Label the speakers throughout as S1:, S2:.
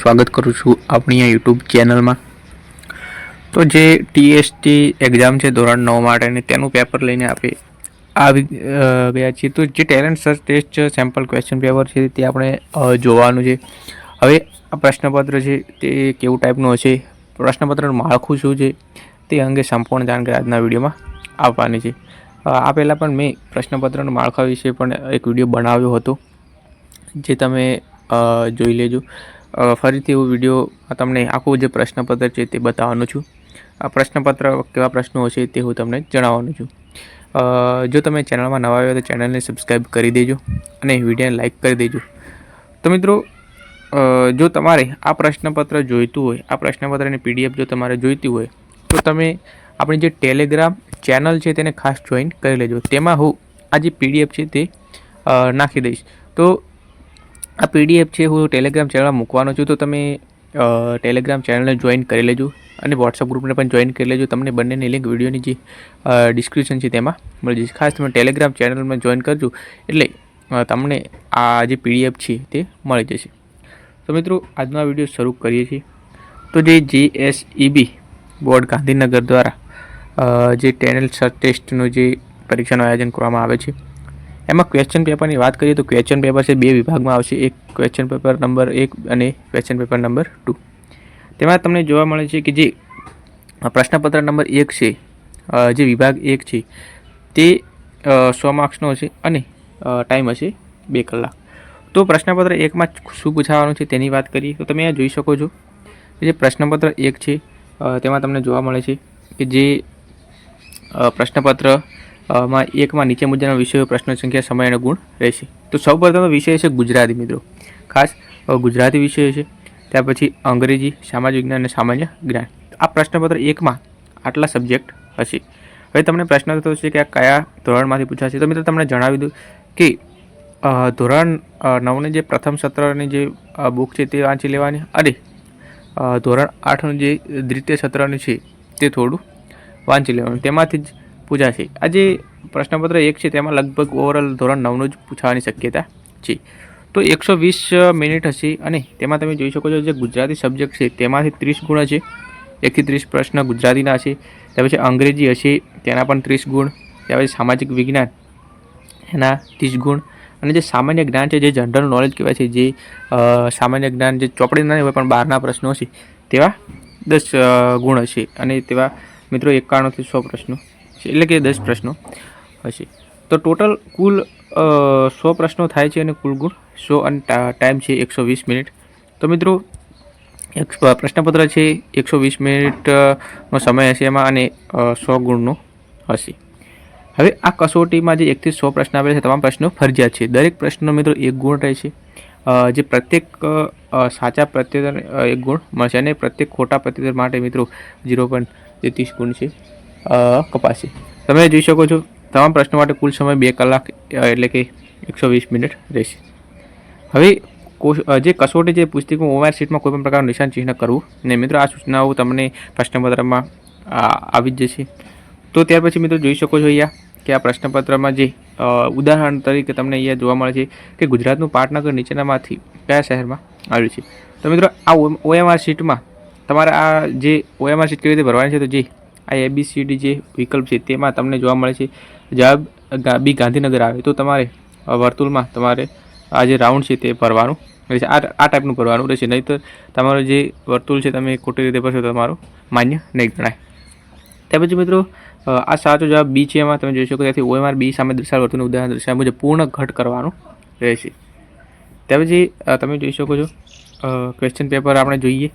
S1: સ્વાગત કરું છું આપણી આ યુટ્યુબ ચેનલમાં. તો જે ટીએસટી એક્ઝામ છે ધોરણ નવ માટેની, તેનું પેપર લઈને આપણે આવી ગયા છીએ. તો જે ટેલેન્ટ સર્ચ ટેસ્ટ છે સેમ્પલ ક્વેશ્ચન પેપર છે, તે આપણે જોવાનું છે. હવે આ પ્રશ્નપત્ર છે, તે કેવું ટાઈપનું હશે? પ્રશ્નપત્રનું માળખું શું છે? તે અંગે સંપૂર્ણ જાણકારી આજના વિડીયોમાં આપવાની છે. આ પહેલાં પણ મેં પ્રશ્નપત્રનું માળખા વિશે પણ એક વીડિયો બનાવ્યો હતો. જે તમે જોઈ લેજો. ફરીથી હું વીડિયો તમને આખું જે પ્રશ્નપત્ર છે તે બતાવવાનું છું. આ પ્રશ્નપત્ર કેવા પ્રશ્નો હશે તે હું તમને જણાવવાનું છું. જો તમે ચેનલમાં નવા આવ્યા તો ચેનલને સબસ્ક્રાઈબ કરી દેજો અને વિડીયોને લાઇક કરી દેજો. તો મિત્રો જો તમારે આ પ્રશ્નપત્ર જોઈતું હોય, આ પ્રશ્નપત્રની પીડીએફ જો તમારે જોઈતી હોય, તો તમે આપણી જે ટેલિગ્રામ ચેનલ છે તેને ખાસ જોઈન કરી લેજો. તેમાં હું આ જે પીડીએફ છે તે નાખી દઈશ. તો આ પીડીએફ છે, હું ટેલિગ્રામ ચેનલમાં મૂકવાનો છું, તો તમે ટેલિગ્રામ ચેનલને જોઈન કરી લેજો અને વોટ્સઅપ ગ્રુપને પણ જોઈન કરી લેજો. તમને બંનેની લિંક વિડીયોની જે ડિસ્ક્રિપ્શન છે તેમાં મળી જશે. ખાસ તમે ટેલિગ્રામ ચેનલમાં જોઈન કરજો, એટલે તમને આ જે પીડીએફ છે તે મળી જશે. તો મિત્રો, આજનો આ વીડિયો શરૂ કરીએ છીએ. તો જે જીએસઈબી બોર્ડ ગાંધીનગર દ્વારા જે ટેનલ સર્ચ ટેસ્ટનું જે પરીક્ષાનું આયોજન કરવામાં આવે છે એમાં ક્વેશ્ચન પેપરની વાત કરીએ તો ક્વેશ્ચન પેપર છે બે વિભાગમાં આવશે. એક ક્વેશ્ચન પેપર નંબર એક અને ક્વેશ્ચન પેપર નંબર ટુ તેમાં તમને જોવા મળે છે કે જે પ્રશ્નપત્ર નંબર એક છે જે વિભાગ એક છે, તે સો માર્ક્સનો હશે અને ટાઈમ હશે બે કલાક. તો પ્રશ્નપત્ર એકમાં શું પૂછાવાનું છે તેની વાત કરીએ. તો તમે આ જોઈ શકો છો જે પ્રશ્નપત્ર એક છે તેમાં તમને જોવા મળે છે કે જે પ્રશ્નપત્ર માં એકમાં નીચે મુજબના વિષયો, પ્રશ્ન, સંખ્યા, સમય અને ગુણ રહેશે. તો સૌપ્રથમ વિષય છે ગુજરાતી, મિત્રો. ખાસ ગુજરાતી વિષય છે. ત્યાર પછી અંગ્રેજી, સામાજિક વિજ્ઞાન અને સામાન્ય જ્ઞાન. આ પ્રશ્નપત્ર એકમાં આટલા સબ્જેક્ટ હશે. હવે તમને પ્રશ્ન થતો છે કે આ કયા ધોરણમાંથી પૂછાશે? તો મિત્રો તમને જણાવી દઉં કે ધોરણ નવની જે પ્રથમ સત્રની જે બુક છે તે વાંચી લેવાની અને ધોરણ આઠનું જે દ્વિતીય સત્રનું છે તે થોડું વાંચી લેવાનું. તેમાંથી જ પૂછાશે આ જે પ્રશ્નપત્ર એક છે, તેમાં લગભગ ઓવરઓલ ધોરણ નવનું જ પૂછાવાની શક્યતા છે. તો એકસો વીસ મિનિટ હશે અને તેમાં તમે જોઈ શકો છો જે ગુજરાતી સબ્જેક્ટ છે, તેમાંથી ત્રીસ ગુણ હશે. એકથી ત્રીસ પ્રશ્ન ગુજરાતીના હશે, ત્યાર પછી અંગ્રેજી હશે, તેના પણ ત્રીસ ગુણ, ત્યાર પછી સામાજિક વિજ્ઞાન, એના ત્રીસ ગુણ, અને જે સામાન્ય જ્ઞાન છે, જે જનરલ નોલેજ કહેવાય છે, જે સામાન્ય જ્ઞાન જે ચોપડીના હોય પણ બહારના પ્રશ્નો હશે, તેવા દસ ગુણ હશે. અને તેવા મિત્રો, એકાણુંથી સો પ્રશ્નો. એટલે કે દસ પ્રશ્નો હશે. તો ટોટલ કુલ સો પ્રશ્નો થાય છે અને કુલ ગુણ સો અને ટાઈમ છે એકસો વીસ મિનિટ. તો મિત્રો પ્રશ્નપત્ર છે એકસો વીસ મિનિટનો સમય હશે એમાં અને સો ગુણનો હશે. હવે આ કસોટીમાં જે એકથી સો પ્રશ્ન આવેલા છે, તમામ પ્રશ્નો ફરજિયાત છે. દરેક પ્રશ્નનો મિત્રો એક ગુણ રહેશે છે. જે પ્રત્યેક સાચા પ્રત્યુત્તર એક ગુણ મળશે અને પ્રત્યેક ખોટા પ્રત્યુત્તર માટે મિત્રો ઝીરો પોઈન્ટ તેત્રીસ ગુણ છે. કપાશે તમે જોઈ શકો છો, તમામ પ્રશ્નો માટે કુલ સમય બે કલાક એટલે કે એકસો વીસ મિનિટ રહેશે. હવે જે કસોટી જે પુસ્તકો ઓવર શીટમાં કોઈપણ પ્રકારનું નિશાન ચિહ્ન કરવું નહીં મિત્રો આ સૂચનાઓ તમને પ્રશ્નપત્રમાં આવી જ જશે. તો ત્યાર પછી મિત્રો જોઈ શકો છો અહીંયા કે આ પ્રશ્નપત્રમાં જે ઉદાહરણ તરીકે તમને અહીંયા જોવા મળે છે કે ગુજરાતનું પાટનગર નીચેનામાંથી કયા શહેરમાં આવ્યું છે. તો મિત્રો, આ ઓએમઆર શીટમાં તમારે આ જે ઓએમઆર શીટ કેવી રીતે ભરવાની છે તો જે આ એબીસીડી જે વિકલ્પ છે તેમાં તમને જોવા મળે છે. જવાબ બી ગાંધીનગર આવે તો તમારે વર્તુળમાં તમારે આ જે રાઉન્ડ છે તે ભરવાનું. રહેશે આ આ ટાઈપનું ભરવાનું રહેશે. નહીં તો તમારું જે વર્તુળ છે તમે ખોટી રીતે ભરશો તો તમારું માન્ય નહીં ગણાય. ત્યાર પછી મિત્રો આ સાચો જવાબ બી છે એમાં તમે જોઈ શકો. ત્યાંથી ઓએમઆર બી સામે દર્શાવેલ વર્તુળનું ઉદાહરણ દર્શાવ્યા મુજબ પૂર્ણ ઘટ કરવાનું રહેશે. ત્યાર પછી તમે જોઈ શકો છો ક્વેશ્ચન પેપર આપણે જોઈએ.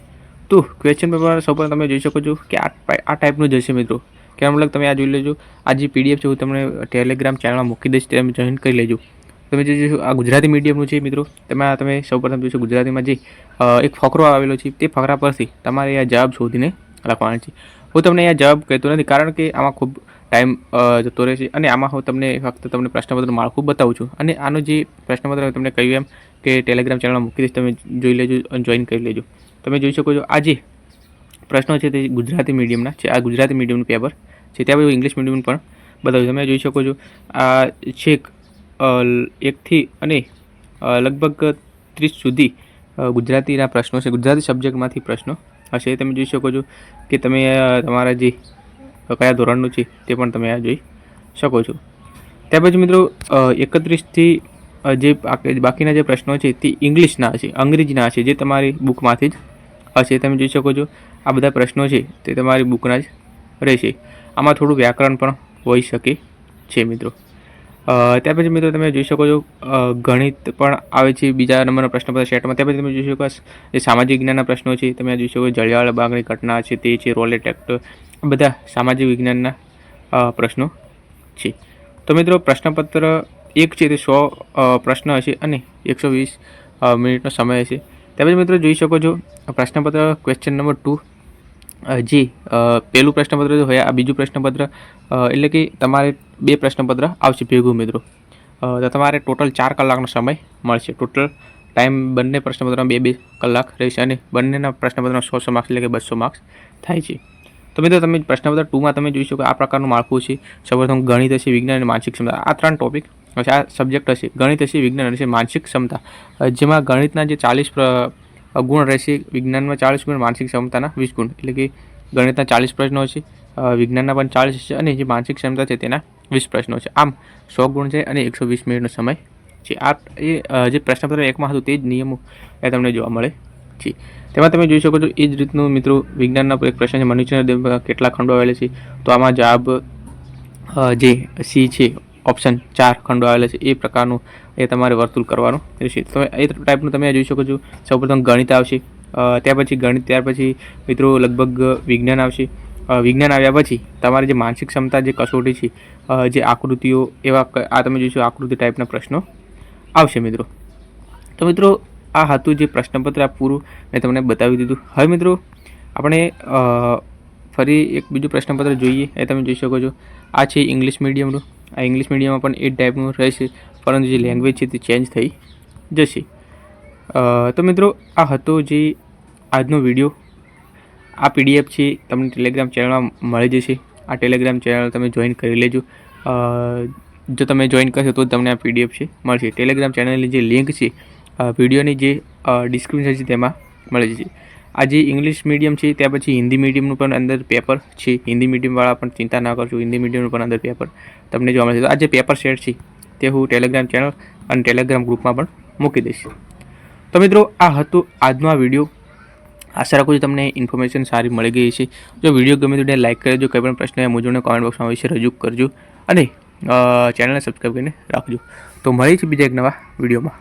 S1: તો ક્વેશ્ચન પેપર સૌપ્રથમ તમે જોઈ શકો છો કે આ આ ટાઈપનું જ મિત્રો. કે મતલબ તમે આ જોઈ લેજો. આ જે પીડીએફ છે, હું તમને ટેલિગ્રામ ચેનલમાં મૂકી દઈશ, તમે જોઈન કરી લેજો. તમે જે જોશો, આ ગુજરાતી મીડિયમનું છે મિત્રો. તેમાં તમે સૌપ્રથમ જોશો ગુજરાતીમાં જે એક ફકરો આવેલો છે, તે ફકરા પરથી તમારે આ જવાબ શોધીને લખવાનો છે. હું તમને અહીંયા જવાબ કહેતો નથી, કારણ કે આમાં ખૂબ ટાઈમ જતો રહેશે અને આમાં હું તમને ફક્ત તમને પ્રશ્નપત્ર માળખું બતાવું છું. અને આનું જે પ્રશ્નપત્ર તમને કહ્યું એમ કે ટેલિગ્રામ ચેનલમાં મૂકી દઈશ, તમે જોઈ લેજો અને જોઈન કરી લેજો. તમે જોઈ શકો છો, આ જે પ્રશ્નો છે તે ગુજરાતી મીડિયમના છે, આ ગુજરાતી મીડિયમનું પેપર છે, ત્યાં બધું ઇંગ્લિશ મીડિયમ પણ બતાવ્યું તમે જોઈ શકો છો, આ છેક એકથી અને લગભગ ત્રીસ સુધી ગુજરાતીના પ્રશ્નો છે, ગુજરાતી સબ્જેક્ટમાંથી પ્રશ્નો હશે. તમે જોઈ શકો છો કે તમે તમારા જે કયા ધોરણનું છે તે પણ તમે આ જોઈ શકો છો. ત્યાર પછી મિત્રો એકત્રીસથી જે બાકીના જે પ્રશ્નો છે તે ઇંગ્લિશના હશે અંગ્રેજીના હશે જે તમારી બુકમાંથી જ હશે, તમે જોઈ શકો છો. આ બધા પ્રશ્નો છે, તે તમારી બુકના જ રહેશે. આમાં થોડું વ્યાકરણ પણ હોઈ શકે છે, મિત્રો. ત્યાર પછી, મિત્રો, તમે જોઈ શકો છો ગણિત પણ આવે છે, બીજા નંબરના પ્રશ્નપત્ર સેટમાં. ત્યાર પછી, તમે જોઈ શકો જે સામાજિક વિજ્ઞાનના પ્રશ્નો છે, તમે જોઈ શકો જળિયાવાળા બાગની ઘટના છે, તે છે, રોલેટ એક્ટ બધા સામાજિક વિજ્ઞાનના પ્રશ્નો છે. તો, મિત્રો, પ્રશ્નપત્ર એક છે, તે સો પ્રશ્ન હશે અને એકસો વીસ મિનિટનો સમય હશે. પછી મિત્રો જોઈ શકો છો પ્રશ્નપત્ર ક્વેશ્ચન નંબર ટુ જી પહેલું પ્રશ્નપત્ર જો હોય, આ બીજું પ્રશ્નપત્ર એટલે કે તમારે બે પ્રશ્નપત્ર આવશે ભેગું મિત્રો. તો તમારે ટોટલ ચાર કલાકનો સમય મળશે. ટોટલ ટાઈમ બંને પ્રશ્નપત્રમાં બે બે કલાક રહેશે અને બંનેના પ્રશ્નપત્રમાં સો સો માર્ક્સ એટલે કે બસો માર્ક્સ થાય છે. તો મિત્રો તમે પ્રશ્નપત્ર ટુમાં તમે જોઈ શકો આ પ્રકારનું માળખું છે. સૌપ્રથમ ગણિત હશે, વિજ્ઞાન અને માનસિક ક્ષમતા. આ ત્રણ ટોપિક આ સબ્જેક્ટ હશે. ગણિત હશે, વિજ્ઞાન હશે, માનસિક ક્ષમતા. જેમાં ગણિતના જે ચાલીસ ગુણ રહેશે, વિજ્ઞાનમાં ચાલીસ ગુણ, માનસિક ક્ષમતાના વીસ ગુણ. એટલે કે ગણિતના ચાલીસ પ્રશ્નો હશે વિજ્ઞાનના પણ ચાલીસ હશે અને જે માનસિક ક્ષમતા છે તેના વીસ પ્રશ્નો છે. આમ, સો ગુણ છે અને એકસો વીસ મિનિટનો સમય છે. આ, એ જે પ્રશ્નપત્ર એકમાં હતું તે જ નિયમો એ તમને જોવા મળે છે. તેમાં તમે જોઈ શકો છો, એ જ રીતનું મિત્રો વિજ્ઞાનના એક પ્રશ્ન છે. મનુષ્યના કેટલા ખંડો આવેલા છે. તો આમાં જવાબ જે સી છે ઓપ્શન ચાર ખંડો આવેલા છે. એ પ્રકારનું એ તમારે વર્તુળ કરવાનું રહેશે. તો એ ટાઈપનું તમે જોઈ શકો છો. સૌપ્રથમ ગણિત આવશે. ત્યાર પછી ગણિત, ત્યાર પછી મિત્રો લગભગ વિજ્ઞાન આવશે. વિજ્ઞાન આવ્યા પછી તમારી જે માનસિક ક્ષમતા, જે કસોટી છે જે આકૃતિઓ એવા આ તમે જોઈશો આકૃતિ ટાઈપના પ્રશ્નો આવશે મિત્રો. તો મિત્રો, આ હતું જે પ્રશ્નપત્ર આ પૂરું મેં તમને બતાવી દીધું. હવે મિત્રો, આપણે ફરી એક બીજું પ્રશ્નપત્ર જોઈએ. એ તમે જોઈ શકો છો. આ છે ઇંગ્લિશ મીડિયમનું આ ઇંગ્લિશ મીડિયમમાં પણ એ ટાઈપનું રહેશે, પરંતુ જે લેંગ્વેજ છે તે ચેન્જ થઈ જશે. તો મિત્રો, આ હતો જે આજનો વીડિયો આ પીડીએફ છે, તમને ટેલિગ્રામ ચેનલમાં મળી જશે. આ ટેલિગ્રામ ચેનલ તમે જોઈન કરી લેજો. જો તમે જોઈન કરશો તો તમને આ પીડીએફ છે, મળશે. ટેલિગ્રામ ચેનલની જે લિંક છે વિડીયોની જે ડિસ્ક્રિપ્શન છે તેમાં મળી જશે. આ જે ઇંગ્લિશ મીડિયમ છે ત્યાર પછી હિન્દી મીડિયમનું પણ અંદર પેપર છે. હિન્દી મીડિયમવાળા પણ ચિંતા ના કરશો, હિન્દી મીડિયમનું પણ અંદર પેપર તમને જોવા મળશે. આ જે પેપર સેટ છે, તે હું ટેલિગ્રામ ચેનલ અને ટેલિગ્રામ ગ્રુપમાં પણ મૂકી દઈશ. તો મિત્રો, આ હતું આજનો આ વીડિયો આશા રાખું છું તમને ઇન્ફોર્મેશન સારી મળી ગઈ છે જો વીડિયો ગમે તો લાઈક કરજો કંઈ પણ પ્રશ્ન મુજબને કોમેન્ટ બોક્સમાં વિશે રજૂ કરજો. અને ચેનલને સબસ્ક્રાઈબ કરીને રાખજો. તો મળી છે બીજા એક નવા વિડીયોમાં